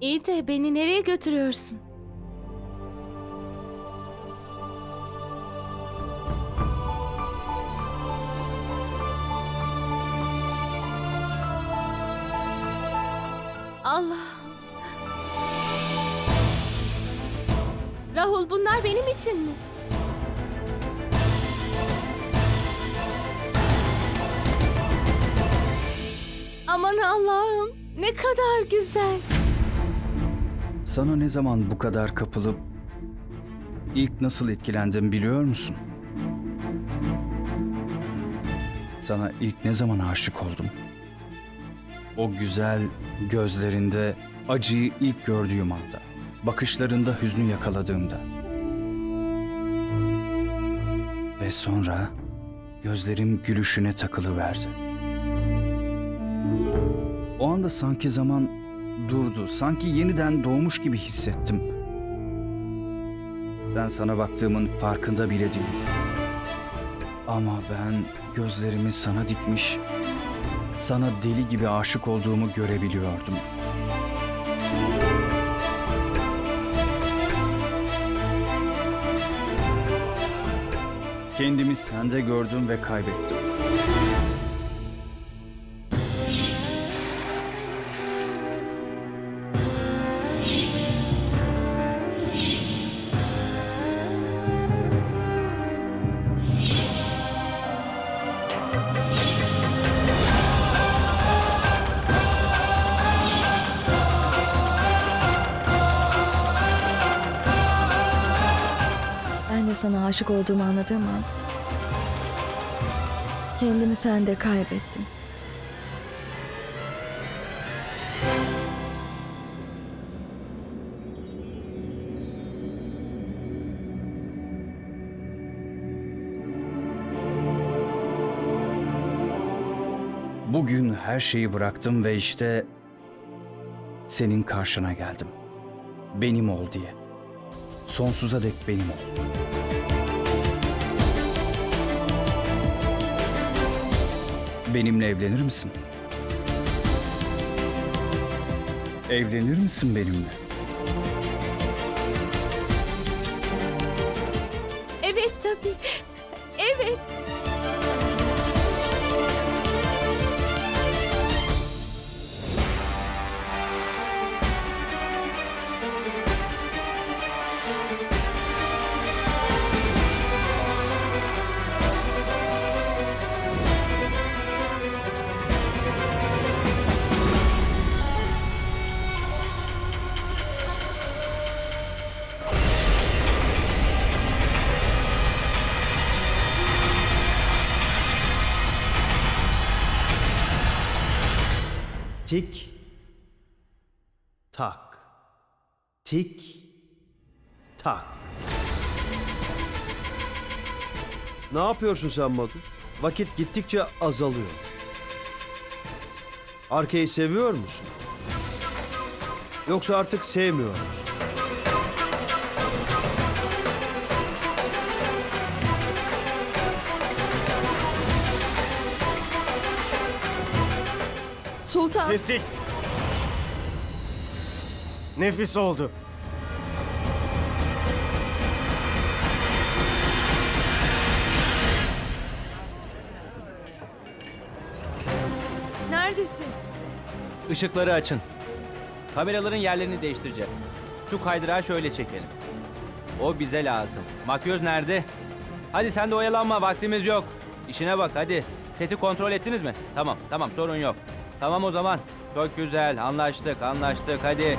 İyi de beni nereye götürüyorsun? Allah. Rahul bunlar benim için mi? Aman Allah'ım ne kadar güzel. Sana ne zaman bu kadar kapılıp ilk nasıl etkilendim biliyor musun? Sana ilk ne zaman aşık oldum? O güzel gözlerinde acıyı ilk gördüğüm anda, bakışlarında hüznü yakaladığımda. Ve sonra gözlerim gülüşüne takılıverdi. O anda sanki zaman durdu. Sanki yeniden doğmuş gibi hissettim. Sen sana baktığımın farkında bile değildin. Ama ben gözlerimi sana dikmiş, sana deli gibi aşık olduğumu görebiliyordum. Kendimi sende gördüm ve kaybettim. De sana aşık olduğumu anladığım an kendimi sende kaybettim. Bugün her şeyi bıraktım ve işte senin karşına geldim. Benim ol diye. Sonsuza dek benim ol. Benimle evlenir misin? Evlenir misin benimle? Evet tabii. Evet. Tik tak. Tik tak. Ne yapıyorsun sen Madu? Vakit gittikçe azalıyor. Arkayı seviyor musun? Yoksa artık sevmiyor musun? Sultan! Kestik. Nefis oldu. Neredesin? Işıkları açın. Kameraların yerlerini değiştireceğiz. Şu kaydırağı şöyle çekelim. O bize lazım. Makyöz nerede? Hadi sen de oyalanma vaktimiz yok. İşine bak hadi. Seti kontrol ettiniz mi? Tamam tamam sorun yok. Tamam o zaman. Çok güzel anlaştık anlaştık hadi.